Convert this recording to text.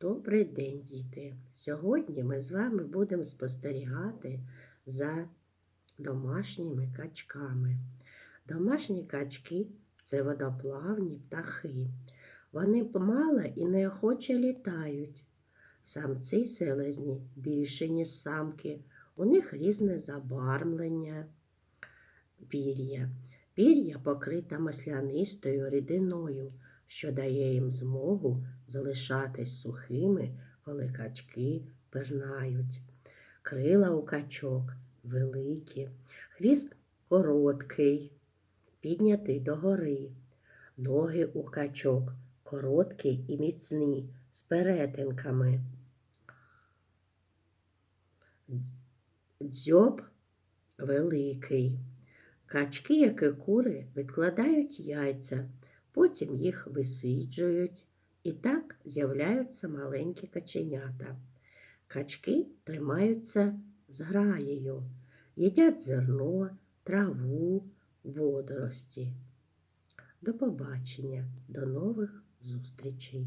Добрий день, діти! Сьогодні ми з вами будемо спостерігати за домашніми качками. Домашні качки це водоплавні птахи. Вони мало і неохоче літають. Самці селезні більше, ніж самки. У них різне забармлення пір'я. Пір'я покрита маслянистою рідиною, що дає їм змогу залишатись сухими, коли качки пирнають. Крила у качок великі, хвіст короткий, піднятий догори. Ноги у качок короткі і міцні, з перетинками. Дзьоб великий. Качки, як і кури, відкладають яйця, потім їх висиджують, і так з'являються маленькі каченята. Качки тримаються зграєю, їдять зерно, траву, водорості. До побачення, до нових зустрічей!